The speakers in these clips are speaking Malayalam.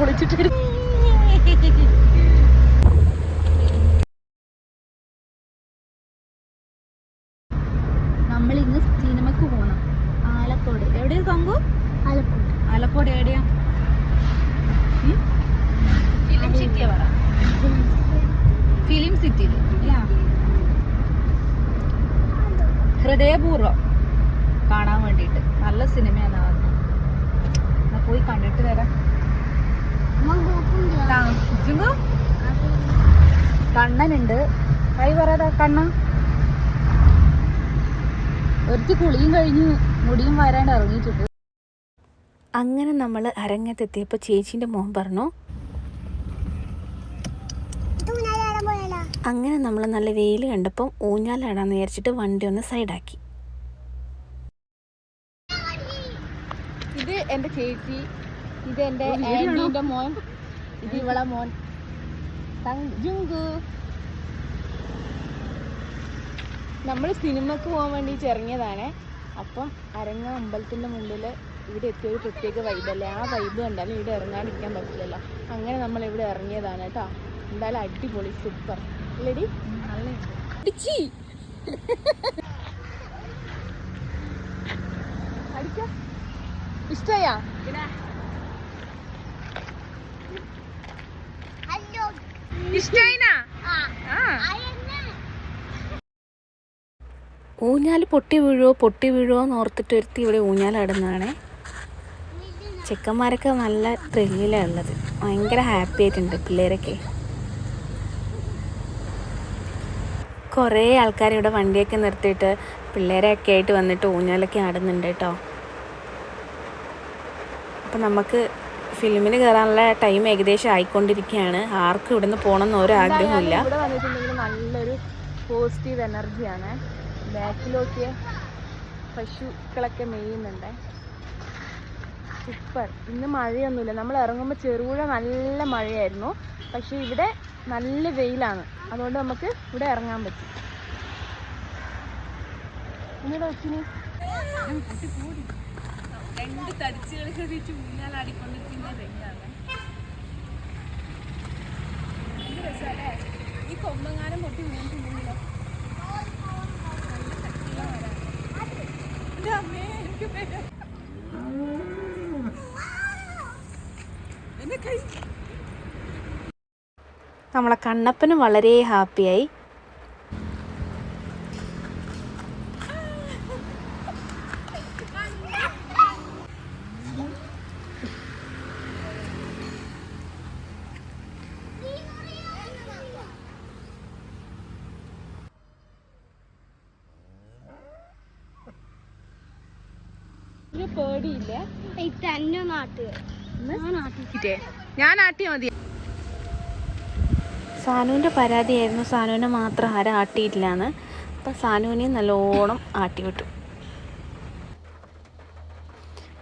പൊളിച്ചിട്ട് നമ്മൾ ഇന്ന് സിനിമക്ക് പോണം. ആലക്കോട്. എവിടെയാ തങ്കു? ആലക്കോട്. ആലക്കോട് എവിടെയാ? ഫിലിം സിറ്റിയാ പറ. ഫിലിം സിറ്റിയിൽ ഹൃദയപൂർവം കാണാൻ വേണ്ടിയിട്ട്. നല്ല സിനിമയാണ് പോയി കണ്ടിട്ട് വരാം ത- ജിങ്കു, കണ്ണനുണ്ട്. കൈ പറയാതാ കണ്ണ. ഒരിക്കൽ കുളിയും കഴിഞ്ഞ് മുടിയും വരാണ്ട് ഇറങ്ങിയിട്ടുണ്ട്. അങ്ങനെ നമ്മൾ അരങ്ങത്തെത്തിയപ്പോൾ ചേച്ചീന്റെ മോൻ പറഞ്ഞു അങ്ങനെ നമ്മൾ നല്ല വെയിൽ കണ്ടപ്പം ഊഞ്ഞാലാടാന്ന് വിചാരിച്ചിട്ട് വണ്ടി ഒന്ന് സൈഡാക്കി. ഇത് എന്റെ ചേച്ചി ഇത് എന്റെ ആന്റീന്റെ മോൻ ഇത് ഇവളെ മോൻ. ജുങ്കു. നമ്മൾ സിനിമക്ക് പോകാൻ വേണ്ടിയിട്ട് ഇറങ്ങിയതാണ് അപ്പം അരങ്ങ അമ്പലത്തിന്റെ മുമ്പിൽ ഇവിടെ എത്തിയ ഒരു പ്രത്യേക വൈബല്ലേ ആ വൈബ് കണ്ടാലും ഇവിടെ ഇറങ്ങാണ്ടിരിക്കാൻ പറ്റില്ലല്ലോ. അങ്ങനെ നമ്മൾ ഇവിടെ ഇറങ്ങിയതാണ് കേട്ടോ. എന്തായാലും അടിപൊളി സൂപ്പർ അല്ലേടി അടിച്ചി. അടിക്ക ഇഷ്ടായാ? ഊഞ്ഞാൽ പൊട്ടി വീഴുവോ? പൊട്ടി വീഴുവോ എന്ന് ഓർത്തിട്ട് ഒരുത്തി ഇവിടെ ഊഞ്ഞാലാടുന്നതാണ്. ചെക്കന്മാരൊക്കെ നല്ല ത്രില്ലിലാണ് ഉള്ളത്. ഭയങ്കര ഹാപ്പി ആയിട്ടുണ്ട് പിള്ളേരൊക്കെ. കുറേ ആൾക്കാർ ഇവിടെ വണ്ടിയൊക്കെ നിർത്തിയിട്ട് പിള്ളേരെയൊക്കെ ആയിട്ട് വന്നിട്ട് ഊഞ്ഞാലൊക്കെ ആടുന്നുണ്ട് കേട്ടോ. അപ്പം നമുക്ക് ഫിലിമിന് കയറാനുള്ള ടൈം ഏകദേശം ആയിക്കൊണ്ടിരിക്കുകയാണ്. ആർക്കും ഇവിടുന്ന് പോകണമെന്ന് ഒരാഗ്രഹമില്ല ഇവിടെ വന്നിട്ടുണ്ടെങ്കിൽ നല്ലൊരു പോസിറ്റീവ് എനർജിയാണ് ബാക്കിലൊക്കെ പശുക്കളൊക്കെ മെയ്യുന്നുണ്ട് സൂപ്പർ ഇന്ന് മഴയൊന്നുമില്ല. നമ്മൾ ഇറങ്ങുമ്പോൾ ചെറുപുഴ നല്ല മഴയായിരുന്നു. പക്ഷെ ഇവിടെ നല്ല വെയിലാണ്. അതുകൊണ്ട് നമുക്ക് ഇവിടെ ഇറങ്ങാൻ പറ്റും. എന്നിട്ട് അച്ഛന് രണ്ട് തടിച്ചുകൾ കയറിയിട്ട് ഊഞ്ഞാലാടിക്കൊണ്ടിരിക്കുന്ന രംഗാണ് രസമല്ലേ? ഈ കൊമ്പങ്ങാനം പൊട്ടി വീണിട്ടുണ്ടെങ്കിലോ നമ്മളെ കണ്ണപ്പനും വളരെ ഹാപ്പിയായി ഒരു പേടിയില്ല. തന്നെ നാട്ടുക ഞാൻ ആട്ടിയാ മതി. സാനുവിന്റെ പരാതിയായിരുന്നു. സാനുവിനെ മാത്രം ആരും ആട്ടിയിട്ടില്ല എന്ന് അപ്പം സാനുവിനെ നല്ലോണം ആട്ടി വിട്ടു.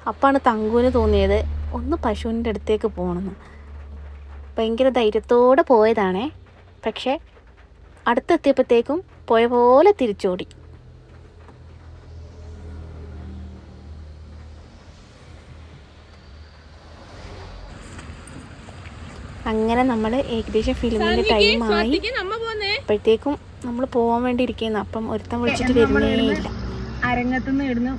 അപ്പാണ് തങ്കുവിന് തോന്നിയത് ഒന്ന് പശുവിന്റെ അടുത്തേക്ക് പോകണമെന്ന്. ഭയങ്കര ധൈര്യത്തോടെ പോയതാണേ. പക്ഷേ അടുത്തെത്തിയപ്പോഴത്തേക്കും പോയ പോലെ തിരിച്ചോടി. അങ്ങനെ നമ്മൾ ഏകദേശം ഫിലിമിന്റെ ടൈമായി അപ്പോഴത്തേക്കും നമ്മൾ പോകാൻ വേണ്ടി ഇരിക്കുന്നു. അപ്പം ഒരുത്തം വിളിച്ചിട്ട് വരുന്നേ ഇല്ല. അരങ്ങത്തുനിന്ന് ഇടുന്നു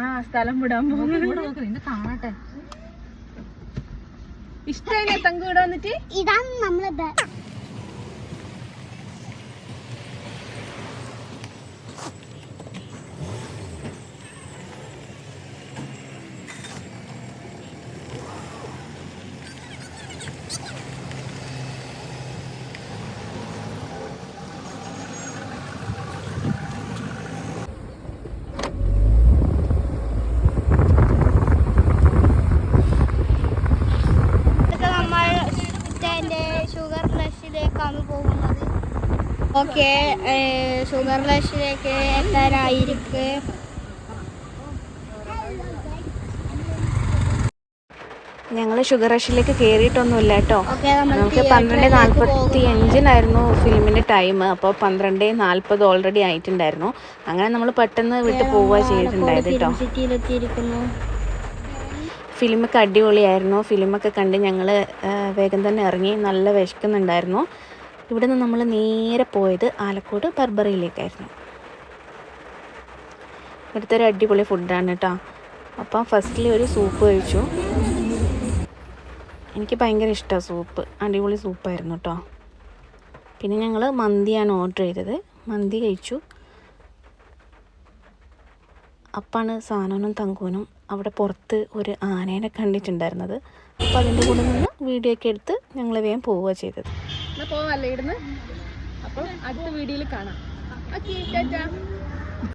ആ സ്ഥലം വിടാൻ പോകുന്നു കാണട്ടെ. ഇഷ്ടമായി തങ്കു ഇവിടെ വന്നിട്ട്? ഇതാണ് നമ്മളെ ഓക്കെ ഷുഗർ ഫ്ലഷിലേക്ക് എത്താനായിരിക്കും ഞങ്ങൾ ഷുഗർ റഷിലേക്ക് കയറിയിട്ടൊന്നുമില്ല കേട്ടോ നമുക്ക് പന്ത്രണ്ട് നാൽപ്പത്തി അഞ്ചിനായിരുന്നു ഫിലിമിന്റെ ടൈം. അപ്പോൾ പന്ത്രണ്ട് നാൽപ്പത് ഓൾറെഡി ആയിട്ടുണ്ടായിരുന്നു. അങ്ങനെ നമ്മൾ പെട്ടെന്ന് വിട്ട് പോവുക ചെയ്തിട്ടുണ്ടായത് കേട്ടോ. ഫിലിമൊക്കെ അടിപൊളിയായിരുന്നു. ഫിലിമൊക്കെ കണ്ട് ഞങ്ങൾ വേഗം തന്നെ ഇറങ്ങി. നല്ല വിശക്കുന്നുണ്ടായിരുന്നു. ഇവിടെ നിന്ന് നമ്മൾ നേരെ പോയത് ആലക്കോട് ബർബറിയിലേക്കായിരുന്നു. ഇവിടുത്തെ ഒരു അടിപൊളി ഫുഡാണ് കേട്ടോ. അപ്പം ഫസ്റ്റിൽ ഒരു സൂപ്പ് കഴിച്ചു. എനിക്ക് ഭയങ്കര ഇഷ്ടമാണ് സൂപ്പ് അടിപൊളി സൂപ്പായിരുന്നു കേട്ടോ. പിന്നെ ഞങ്ങൾ മന്തിയാണ് ഓർഡർ ചെയ്തത്. മന്തി കഴിച്ചു. അപ്പാണ് സാനോനും തങ്കൂനും അവിടെ പുറത്ത് ഒരു ആനേനെ കണ്ടിട്ടുണ്ടായിരുന്നത്. അപ്പോൾ അതിന്റെ കൂടെ നിന്ന് വീഡിയോ ഒക്കെ എടുത്ത് ഞങ്ങൾ വേഗം പോവുക ചെയ്തത്. എന്നാൽ പോവാല്ലേ ഇവിടുന്ന്? അപ്പം അടുത്ത വീഡിയോയിൽ കാണാം. Okay tata.